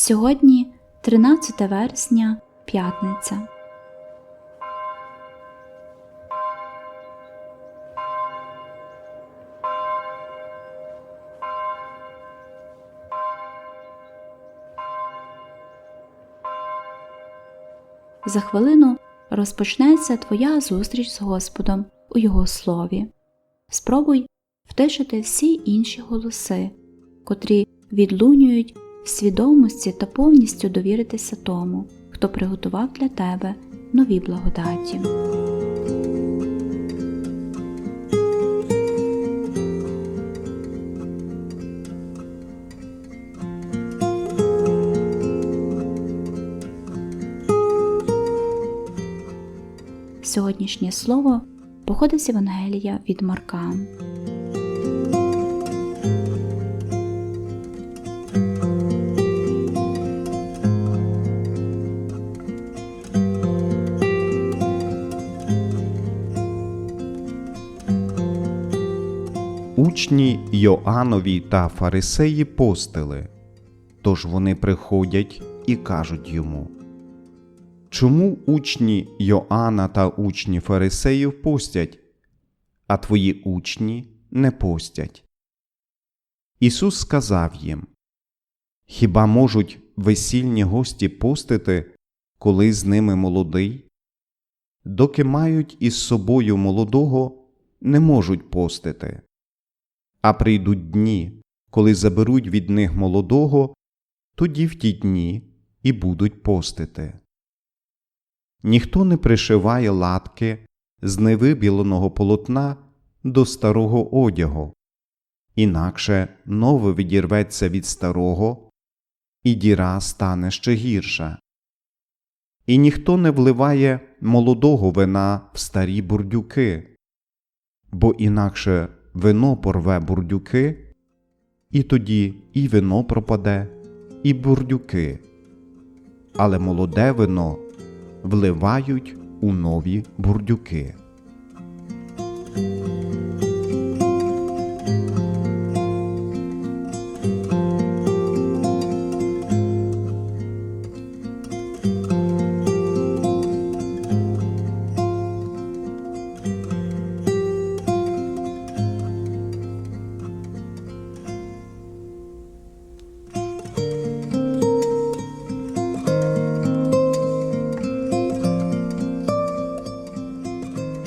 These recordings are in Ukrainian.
Сьогодні 13 вересня, п'ятниця. За хвилину розпочнеться твоя зустріч з Господом у Його слові. Спробуй втишити всі інші голоси, котрі відлунюють в свідомості та повністю довіритися тому, хто приготував для тебе нові благодаті. Сьогоднішнє слово походить з Євангелія від Марка. Учні Йоанові та фарисеї постили, тож вони приходять і кажуть йому. Чому учні Йоанна та учні фарисеїв постять, а твої учні не постять? Ісус сказав їм Хіба можуть весільні гості постити, коли з ними молодий? Доки мають із собою молодого, не можуть постити. А прийдуть дні, коли заберуть від них молодого, тоді в ті дні і будуть постити. Ніхто не пришиває латки з невибіленого полотна до старого одягу, інакше нове відірветься від старого, і діра стане ще гірша. І ніхто не вливає молодого вина в старі бурдюки, бо інакше вино порве бурдюки, і тоді і вино пропаде, і бурдюки, але молоде вино вливають у нові бурдюки.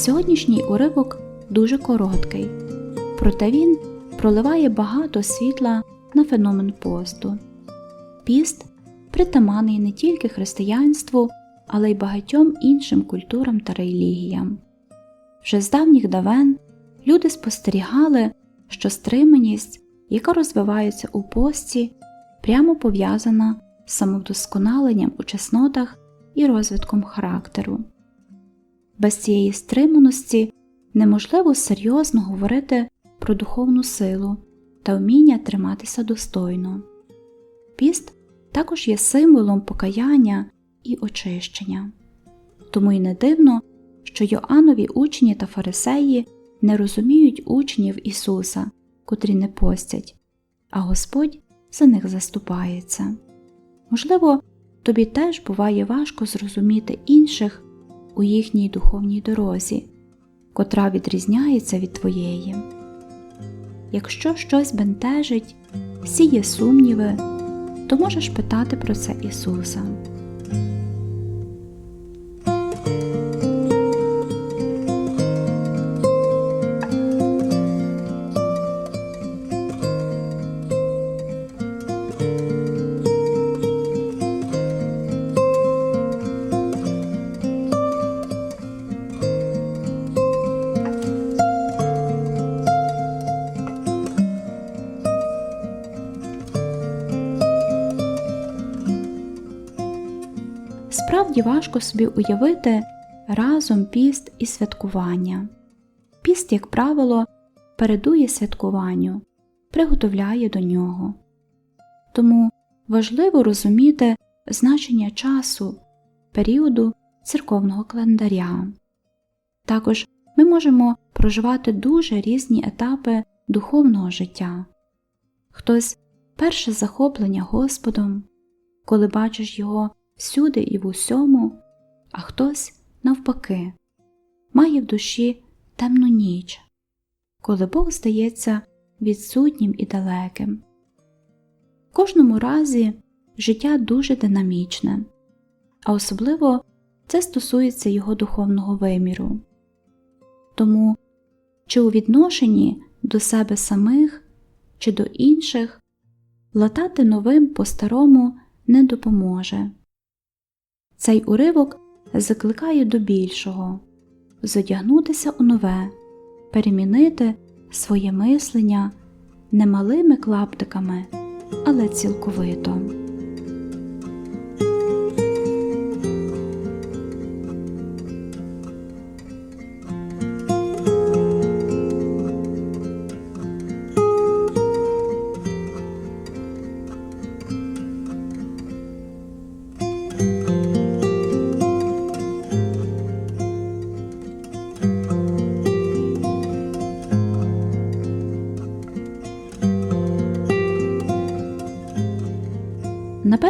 Сьогоднішній уривок дуже короткий, проте він проливає багато світла на феномен посту. Піст притаманний не тільки християнству, але й багатьом іншим культурам та релігіям. Вже з давніх давен люди спостерігали, що стриманість, яка розвивається у пості, прямо пов'язана з самовдосконаленням у чеснотах і розвитком характеру. Без цієї стриманості неможливо серйозно говорити про духовну силу та вміння триматися достойно. Піст також є символом покаяння і очищення. Тому й не дивно, що Йоаннові учні та фарисеї не розуміють учнів Ісуса, котрі не постять, а Господь за них заступається. Можливо, тобі теж буває важко зрозуміти інших у їхній духовній дорозі, котра відрізняється від твоєї. Якщо щось бентежить, сіє сумніви, то можеш питати про це Ісуса. Справді важко собі уявити разом піст і святкування. Піст, як правило, передує святкуванню, приготовляє до нього. Тому важливо розуміти значення часу, періоду церковного календаря. Також ми можемо проживати дуже різні етапи духовного життя. Хтось перше захоплення Господом, коли бачиш його всюди і в усьому, а хтось, навпаки, має в душі темну ніч, коли Бог здається відсутнім і далеким. В кожному разі життя дуже динамічне, а особливо це стосується його духовного виміру. Тому чи у відношенні до себе самих, чи до інших латати новим по-старому не допоможе. Цей уривок закликає до більшого зодягнутися у нове, перемінити своє мислення не малими клаптиками, але цілковито.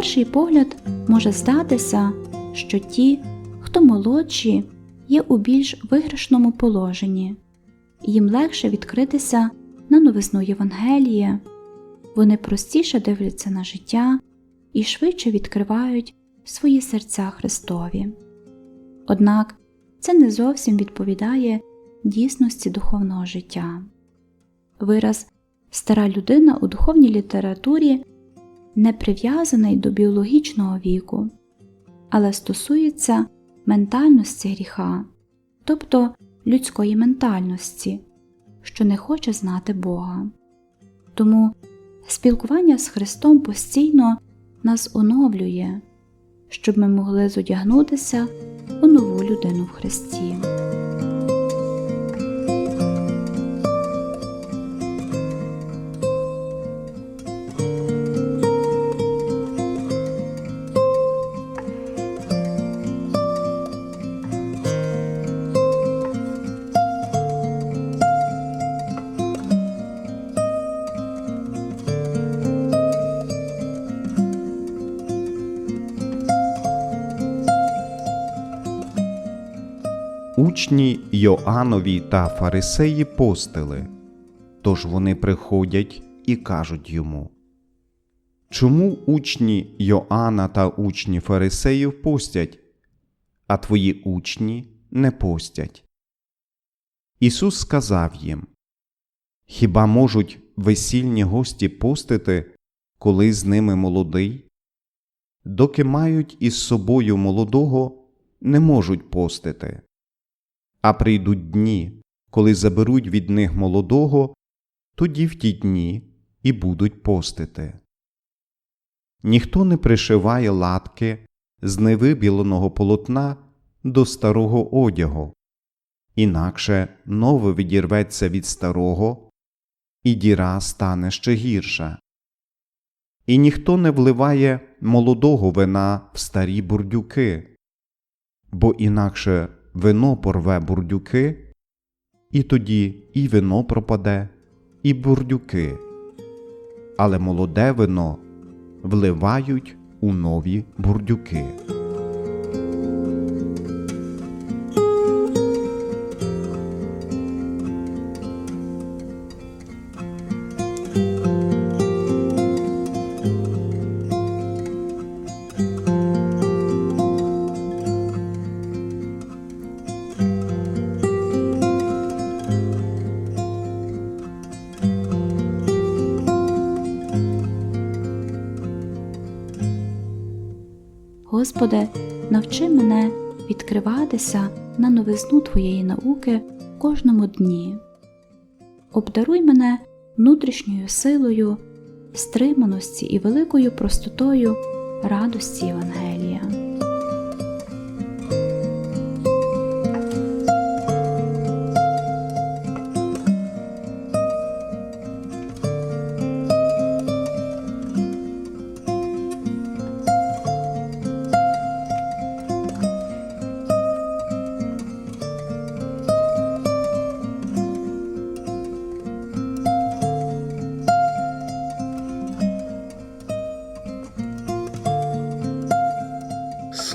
Перший погляд може здатися, що ті, хто молодші, є у більш виграшному положенні, їм легше відкритися на новизну Євангелія, вони простіше дивляться на життя і швидше відкривають свої серця Христові. Однак це не зовсім відповідає дійсності духовного життя. Вираз стара людина у духовній літературі не прив'язаний до біологічного віку, але стосується ментальності гріха, тобто людської ментальності, що не хоче знати Бога. Тому спілкування з Христом постійно нас оновлює, щоб ми могли зодягнутися у нову людину в Христі. Учні Йоанові та фарисеї постили, тож вони приходять і кажуть йому Чому учні Йоанна та учні фарисеїв постять, а твої учні не постять? Ісус сказав їм Хіба можуть весільні гості постити, коли з ними молодий? Доки мають із собою молодого, не можуть постити. А прийдуть дні, коли заберуть від них молодого, тоді в ті дні і будуть постити. Ніхто не пришиває латки з невибіленого полотна до старого одягу, інакше нове відірветься від старого, і діра стане ще гірша. І ніхто не вливає молодого вина в старі бурдюки, бо інакше вино порве бурдюки, і тоді і вино пропаде, і бурдюки, але молоде вино вливають у нові бурдюки. Господи, навчи мене відкриватися на новизну Твоєї науки в кожному дні. Обдаруй мене внутрішньою силою, стриманості і великою простотою радості Євангелія.